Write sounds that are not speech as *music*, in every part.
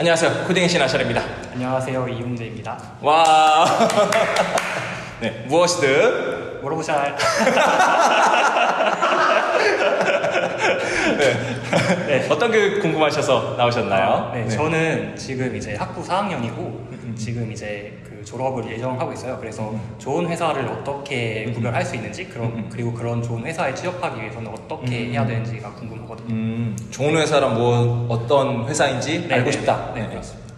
안녕하세요. 코딩의 신 아샤입니다. 안녕하세요 이용재입니다. 와. *laughs* 네, 무엇이든 물어보셔야 *laughs* *laughs* 네. 어떤 게 궁금하셔서 나오셨나요? 네, 저는 지금 이제 학부 4학년이고 지금 이제 그 졸업을 예정하고 있어요. 그래서 좋은 회사를 어떻게 구별할 수 있는지 그런 음. 그리고 그런 좋은 회사에 취업하기 위해서는 어떻게 음. 해야 되는지가 궁금하거든요. 음, 좋은 회사란 뭐 어떤 회사인지 네, 알고 네. 싶다. 네, 그렇습니다.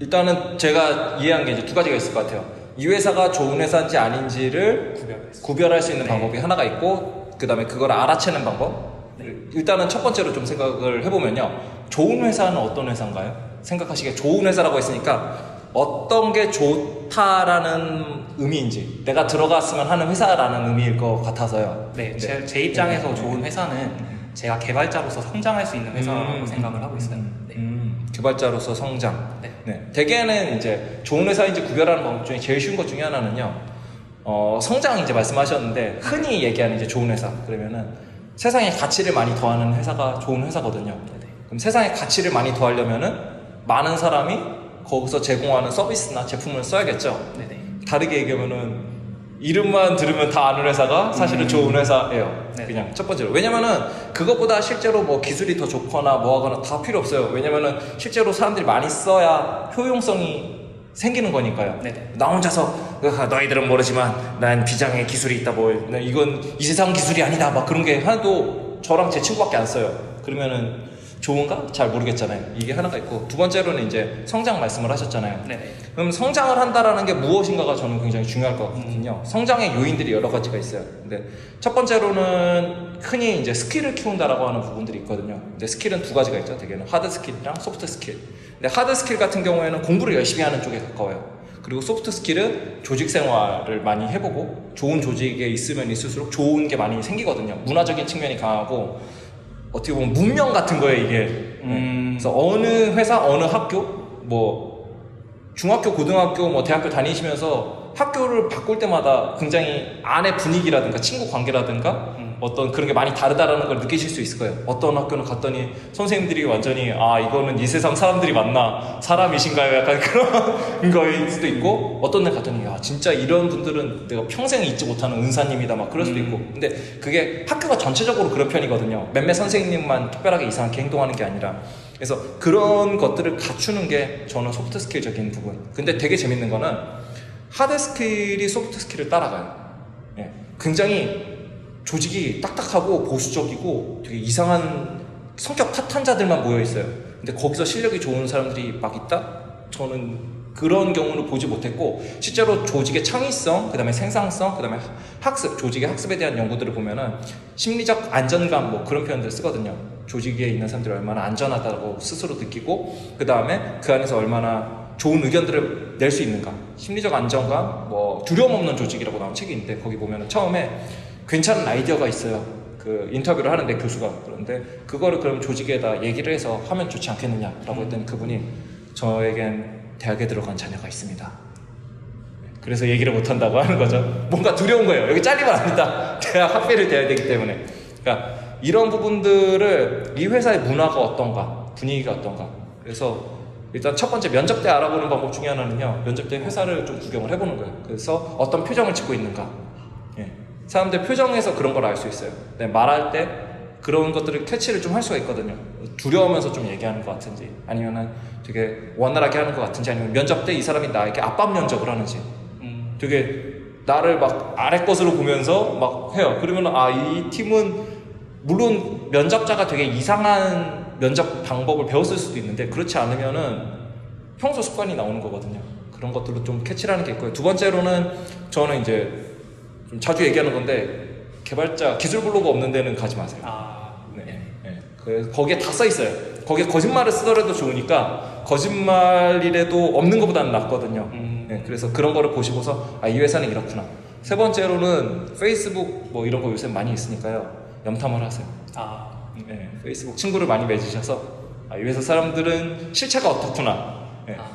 일단은 제가 이해한 게 이제 두 가지가 있을 것 같아요. 이 회사가 좋은 회사인지 아닌지를. 구별할 수 있는 네. 방법이 하나가 있고 그 다음에 그걸 알아채는 방법. 네. 일단은 첫 번째로 좀 생각을 해보면요. 좋은 회사는 어떤 회사인가요? 생각하시기에 좋은 회사라고 했으니까 어떤 게 좋다라는 의미인지 내가 들어갔으면 하는 회사라는 의미일 것 같아서요. 네, 제, 제 입장에서 네. 좋은 회사는 제가 개발자로서 성장할 수 있는 회사라고 음. 생각을 하고 있어요. 네. 음, 개발자로서 성장. 네. 네. 대개는 이제 좋은 회사인지 구별하는 방법 중에 제일 쉬운 것 중에 하나는요. 어, 성장 이제 말씀하셨는데 흔히 얘기하는 이제 좋은 회사 그러면은 세상에 가치를 많이 더하는 회사가 좋은 회사거든요. 네네. 그럼 세상에 가치를 많이 더하려면은 많은 사람이 거기서 제공하는 서비스나 제품을 써야겠죠. 네네. 다르게 얘기하면은 이름만 들으면 다 아는 회사가 사실은 음. 좋은 회사예요. 네. 그냥 첫 번째로. 왜냐면은 그것보다 실제로 뭐 기술이 더 좋거나 뭐 하거나 다 필요 없어요. 왜냐면은 실제로 사람들이 많이 써야 효용성이 생기는 거니까요. 네네. 나 혼자서 "너희들은 모르지만 난 비장의 기술이 있다 뭐나 이건 이 세상 기술이 아니다 막 그런 게 하나도 저랑 제 친구밖에 안 써요. 그러면은 좋은가? 잘 모르겠잖아요. 이게 하나가 있고 두 번째로는 이제 성장 말씀을 하셨잖아요. 네네. 그럼 성장을 한다라는 게 무엇인가가 저는 굉장히 중요할 것 같거든요. 성장의 요인들이 여러 가지가 있어요. 근데 첫 번째로는 흔히 이제 스킬을 키운다라고 하는 부분들이 있거든요. 근데 스킬은 두 가지가 있죠. 대개는 하드 스킬이랑 소프트 스킬. 근데 하드 스킬 같은 경우에는 공부를 열심히 하는 쪽에 가까워요. 그리고 소프트 스킬은 조직 생활을 많이 해보고 좋은 조직에 있으면 있을수록 좋은 게 많이 생기거든요. 문화적인 측면이 강하고 어떻게 보면 문명 같은 거예요 이게. 음. 그래서 어느 회사, 어느 학교, 뭐 중학교, 고등학교, 뭐 대학교 다니시면서 학교를 바꿀 때마다 굉장히 안의 분위기라든가 친구 관계라든가 음. 어떤 그런 게 많이 다르다라는 걸 느끼실 수 있을 거예요. 어떤 학교는 갔더니 선생님들이 완전히 아 이거는 이 세상 사람들이 맞나 사람이신가요? 약간 그런 *laughs* 거일 수도 있고 어떤 데 갔더니 야 진짜 이런 분들은 내가 평생 잊지 못하는 은사님이다 막 그럴 수도 음. 있고 근데 그게 학교가 전체적으로 그런 편이거든요. 몇몇 선생님만 특별하게 이상하게 행동하는 게 아니라 그래서 그런 것들을 갖추는 게 저는 소프트 스킬적인 부분. 근데 되게 재밌는 거는 하드 스킬이 소프트 스킬을 따라가요. 예. 굉장히 조직이 딱딱하고 보수적이고 되게 이상한 성격 파탄자들만 모여 있어요. 근데 거기서 실력이 좋은 사람들이 막 있다? 저는 그런 경우는 보지 못했고 실제로 조직의 창의성, 그다음에 생산성, 그다음에 학습, 조직의 학습에 대한 연구들을 보면은 심리적 안전감 뭐 그런 표현들을 쓰거든요. 조직에 있는 사람들이 얼마나 안전하다고 스스로 느끼고 그다음에 그 안에서 얼마나 좋은 의견들을 낼 수 있는가. 심리적 안정감, 뭐 두려움 없는 조직이라고 나온 책이 있는데 거기 보면은 처음에 괜찮은 아이디어가 있어요. 그 인터뷰를 하는데 교수가 그런데 그거를 그럼 조직에다 얘기를 해서 하면 좋지 않겠느냐라고 했더니 그분이 저에겐 대학에 들어간 자녀가 있습니다. 그래서 얘기를 못 한다고 하는 거죠. 뭔가 두려운 거예요. 여기 잘리면 안 된다. *laughs* 대학 학비를 대야 되기 때문에. 그러니까 이런 부분들을 이 회사의 문화가 어떤가, 분위기가 어떤가. 그래서 일단 첫 번째 면접 때 알아보는 방법 중에 하나는요. 면접 때 회사를 좀 구경을 해보는 거예요. 그래서 어떤 표정을 짓고 있는가. 예. 사람들 표정에서 그런 걸 알 수 있어요. 네, 말할 때 그런 것들을 캐치를 좀 할 수가 있거든요. 두려우면서 좀 얘기하는 것 같은지, 아니면은 되게 원활하게 하는 것 같은지, 아니면 면접 때 이 사람이 나에게 압박 면접을 하는지, 음. 되게 나를 막 아래 것으로 보면서 막 해요. 그러면 아, 이 팀은 물론 면접자가 되게 이상한 면접 방법을 배웠을 수도 있는데 그렇지 않으면은 평소 습관이 나오는 거거든요. 그런 것들로 좀 캐치라는 게 있고요. 두 번째로는 저는 이제 좀 자주 얘기하는 건데 개발자 기술 블로그 없는 데는 가지 마세요. 아. 네. 네. 그 거기에 다 써 있어요. 거기에 거짓말을 쓰더라도 좋으니까 거짓말이라도 없는 것보다는 낫거든요. 음. 네, 그래서 그런 거를 보시고서 아 이 회사는 이렇구나. 세 번째로는 페이스북 뭐 이런 거 요새 많이 있으니까요. 염탐을 하세요. 아. 네, 페이스북 친구를 많이 맺으셔서 아, 이 회사 사람들은 실체가 어떻구나. 네, 아.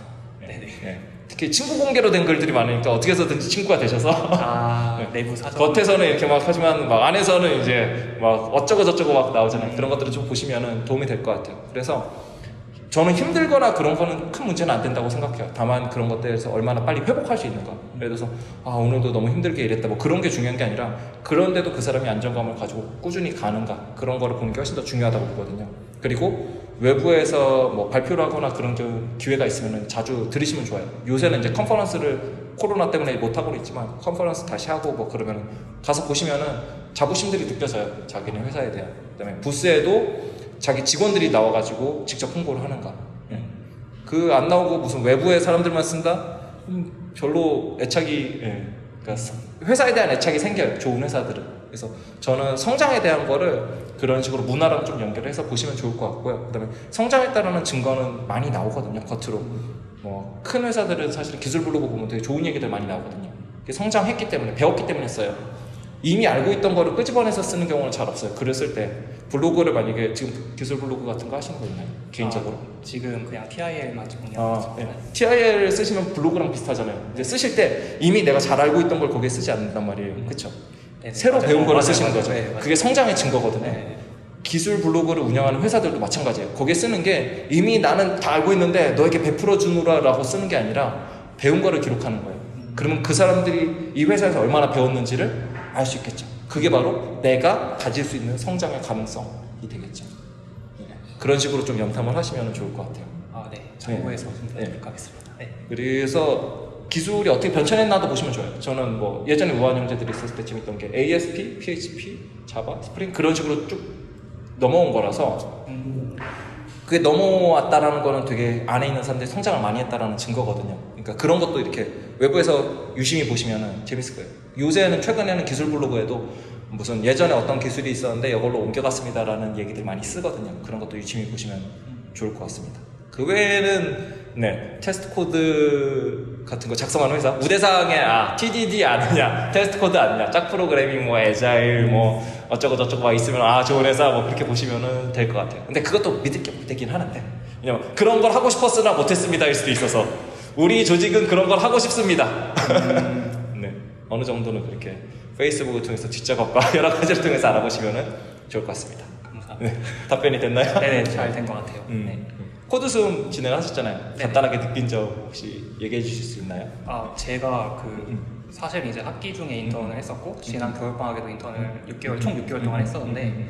네. 네. 특히 친구 공개로 된 글들이 많으니까 어떻게 해서든지 친구가 되셔서 아. *laughs* 네. 내부 사정. 겉에서는 이렇게 막 하지만 막 안에서는 이제 막 어쩌고 저쩌고 막 나오잖아요. 그런 것들을 좀 보시면은 도움이 될 것 같아요. 그래서 저는 힘들거나 그런 거는 큰 문제는 안 된다고 생각해요. 다만 그런 것들에서 얼마나 빨리 회복할 수 있는가. 예를 들어서 아 오늘도 너무 힘들게 일했다. 뭐 그런 게 중요한 게 아니라 그런데도 그 사람이 안정감을 가지고 꾸준히 가는가 그런 거를 보는 게 훨씬 더 중요하다고 보거든요. 그리고 외부에서 뭐 발표를 하거나 그런 게 기회가 있으면 자주 들으시면 좋아요. 요새는 이제 컨퍼런스를 코로나 때문에 못 하고 있지만 컨퍼런스 다시 하고 뭐 그러면 가서 보시면은 자부심들이 느껴져요. 자기네 회사에 대한. 그다음에 부스에도 자기 직원들이 나와가지고 직접 홍보를 하는가. 그 안 나오고 무슨 외부의 사람들만 쓴다? 음, 별로 애착이, 예. 그러니까 회사에 대한 애착이 생겨요. 좋은 회사들은. 그래서 저는 성장에 대한 거를 그런 식으로 문화랑 좀 연결해서 보시면 좋을 것 같고요. 그다음에 성장했다라는 증거는 많이 나오거든요. 겉으로. 뭐 큰 회사들은 사실 기술 블로그 보면 되게 좋은 얘기들 많이 나오거든요. 성장했기 때문에 배웠기 때문에 써요. 이미 알고 있던 거를 끄집어내서 쓰는 경우는 잘 없어요. 글을 쓸 때 블로그를 만약에 지금 기술 블로그 같은 거 하시는 거 있나요? 개인적으로? 아, 지금 그냥 TIL만 운영하고 아. 네. TIL을 쓰시면 블로그랑 비슷하잖아요. 이제 쓰실 때 이미 내가 잘 알고 있던 걸 거기에 쓰지 않는단 말이에요. 그렇죠? 네, 네, 새로 맞아요. 배운 거를 맞아요, 쓰시는 맞아요. 거죠. 네, 맞아요. 그게 성장의 증거거든요. 네. 기술 블로그를 운영하는 회사들도 마찬가지예요. 거기에 쓰는 게 이미 나는 다 알고 있는데 너에게 베풀어 주느라라고 쓰는 게 아니라 배운 거를 기록하는 거예요. 그러면 그 사람들이 이 회사에서 얼마나 배웠는지를 알 수 있겠죠. 그게 바로 내가 가질 수 있는 성장의 가능성이 되겠죠. 네. 그런 식으로 좀 염탐을 하시면 좋을 것 같아요. 아, 네. 참고해서 좀 네. 하겠습니다. 네. 그래서 기술이 어떻게 변천했나도 보시면 좋아요. 저는 뭐 예전에 우한 형제들이 있었을 때 재밌던 게 ASP, PHP, 자바, 스프링 그런 식으로 쭉 넘어온 거라서 음, 그게 넘어왔다라는 거는 되게 안에 있는 사람들이 성장을 많이 했다라는 증거거든요. 그러니까 그런 것도 이렇게 외부에서 유심히 보시면 재밌을 거예요. 요새는 최근에는 기술 블로그에도 무슨 예전에 어떤 기술이 있었는데 이걸로 옮겨갔습니다라는 얘기들 많이 쓰거든요. 그런 것도 유심히 보시면 좋을 것 같습니다. 그 외에는 네 테스트 코드 같은 거 작성하는 회사 우대사항에 아 TDD 아느냐 테스트 코드 아느냐 짝 프로그래밍 뭐 에자일 뭐 어쩌고 저쩌고 막 있으면 아 좋은 회사 뭐 그렇게 보시면은 될 것 같아요. 근데 그것도 믿을 게못 되긴 하는데 왜냐면 그런 걸 하고 싶었으나 못했습니다일 수도 있어서 우리 조직은 그런 걸 하고 싶습니다. *laughs* 네 어느 정도는 그렇게 페이스북을 통해서 뒷작업과 *laughs* 여러 가지를 통해서 알아보시면은 좋을 것 같습니다. *laughs* 네 답변이 됐나요? 네네, 잘 된 것 같아요. 음. 네. 코드 수음 진행하셨잖아요. 네. 간단하게 느낀 점 혹시 얘기해 주실 수 있나요? 아, 제가 그 음. 사실 이제 학기 중에 인턴을 했었고 지난 겨울 방학에도 인턴을 음. 6개월 총 6개월 동안 했었는데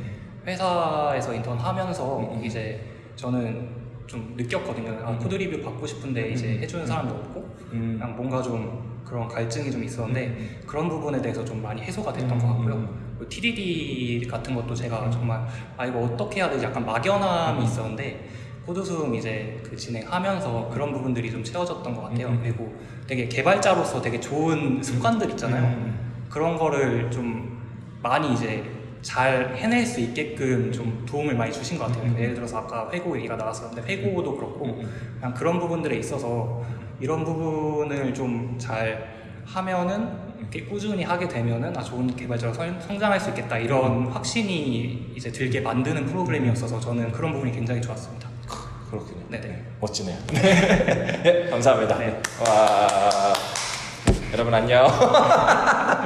회사에서 인턴하면서 음. 이제 저는 좀 느꼈거든요. 아, 음. 코드 리뷰 받고 싶은데 이제 음. 해주는 사람이 없고 음. 그냥 뭔가 좀 그런 갈증이 좀 있었는데 음. 그런 부분에 대해서 좀 많이 해소가 됐던 음. 것 같고요. 음. TDD 같은 것도 제가 음. 정말 아 이거 어떻게 해야 되지 약간 막연함이 음. 있었는데 코드수음 이제 그 진행하면서 그런 부분들이 좀 채워졌던 것 같아요. 음. 그리고 되게 개발자로서 되게 좋은 습관들 있잖아요. 음. 그런 거를 좀 많이 이제 잘 해낼 수 있게끔 좀 도움을 많이 주신 것 같아요. 음. 예를 들어서 아까 회고 얘기가 나왔었는데 회고도 그렇고 음. 그냥 그런 부분들에 있어서 이런 부분을 좀 잘 하면은 이렇게 꾸준히 하게 되면은 아 좋은 개발자로 설- 성장할 수 있겠다 이런 확신이 이제 들게 만드는 프로그램이었어서 저는 그런 부분이 굉장히 좋았습니다. 그렇군요. 네네. 멋지네요. *laughs* 네, 감사합니다. 네. 와 여러분 안녕. *laughs*